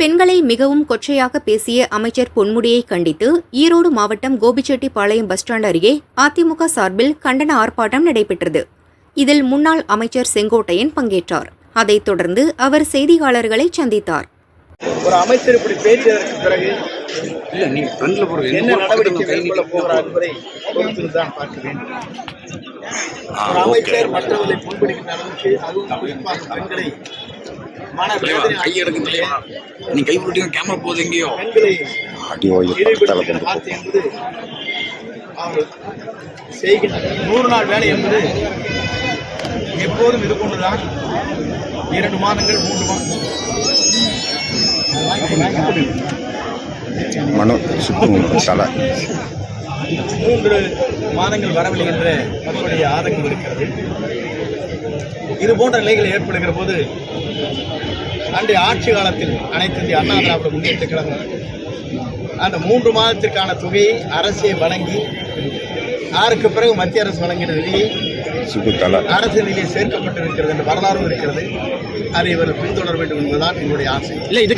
பெண்களை மிகவும் கொச்சையாக பேசிய அமைச்சர் பொன்முடியை கண்டித்து ஈரோடு மாவட்டம் கோபிச்செட்டிப்பாளையம் பஸ் ஸ்டாண்ட் அருகே அதிமுக சார்பில் கண்டன ஆர்ப்பாட்டம் நடைபெற்றது. இதில் முன்னாள் அமைச்சர் செங்கோட்டையன் பங்கேற்றார். அதைத் தொடர்ந்து அவர் செய்தியாளர்களை சந்தித்தார். ஒரு அமைச்சர் இப்படி பேசியதற்கு பிறகு இல்ல நீங்க ஃப்ரண்ட்ல போறது என்ன நடவடிக்கை மேற்கொள்ள போகிறார் என்பதை பொறுத்து தான் பார்க்க வேண்டும். அமைச்சர் மற்றவர்களை புண்படுகின்ற அளவுக்கு அதுவும் குறிப்பாக பெண்களை கை எடுக்க தெரியுமா நீ கை போட்டீங்க கேமரா போகுது எங்கேயோ? ஆடியோ என்பது அவர்கள் செய்கின்ற நூறு நாள் வேலை என்பது எப்போதும் இது கொண்டுதான் இரண்டு மாதங்கள் மூன்று மாதங்கள் மனோ சுத்து தலை மூன்று மாதங்கள் வரவில்லை என்ற மக்களுடைய ஆதங்கம் இருக்கிறது. இது போன்ற நிலைகள் ஏற்படுகிற போது அன்றைய ஆட்சி காலத்தில் அனைத்து இந்திய அண்ணா திராவிட முன்னேற்ற கழகம் அந்த மூன்று மாதத்திற்கான தொகையை அரசே வழங்கி அதற்கு பிறகு மத்திய அரசு வழங்கின தலை அரசு நிதியை சேர்க்கப்பட்டிருக்கிறது என்ற வரலாறும் இருக்கிறது. அதை இவர்கள் பின்தொடர வேண்டும் என்பதுதான் எங்களுடைய ஆசை. இல்ல